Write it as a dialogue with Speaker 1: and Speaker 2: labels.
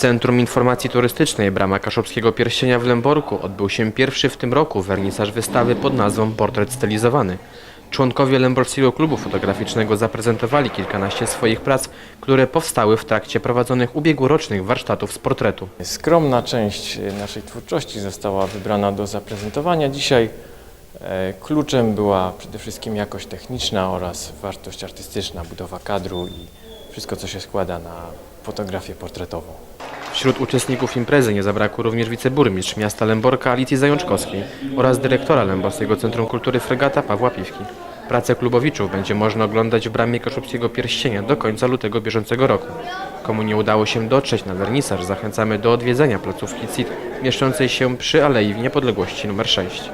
Speaker 1: Centrum Informacji Turystycznej Brama Kaszubskiego Pierścienia w Lęborku odbył się pierwszy w tym roku wernisaż wystawy pod nazwą Portret Stylizowany. Członkowie Lęborskiego Klubu Fotograficznego zaprezentowali kilkanaście swoich prac, które powstały w trakcie prowadzonych ubiegłorocznych warsztatów z portretu.
Speaker 2: Skromna część naszej twórczości została wybrana do zaprezentowania dzisiaj. E, Kluczem była przede wszystkim jakość techniczna oraz wartość artystyczna, budowa kadru i wszystko, co się składa na fotografię portretową.
Speaker 1: Wśród uczestników imprezy nie zabrakło również wiceburmistrz miasta Lęborka Alicji Zajączkowskiej oraz dyrektora Lęborskiego Centrum Kultury Fregata Pawła Piwki. Pracę klubowiczów będzie można oglądać w bramie Kaszubskiego Pierścienia do końca lutego bieżącego roku. Komu nie udało się dotrzeć na wernisaż, zachęcamy do odwiedzenia placówki CIT mieszczącej się przy Alei Niepodległości nr 6.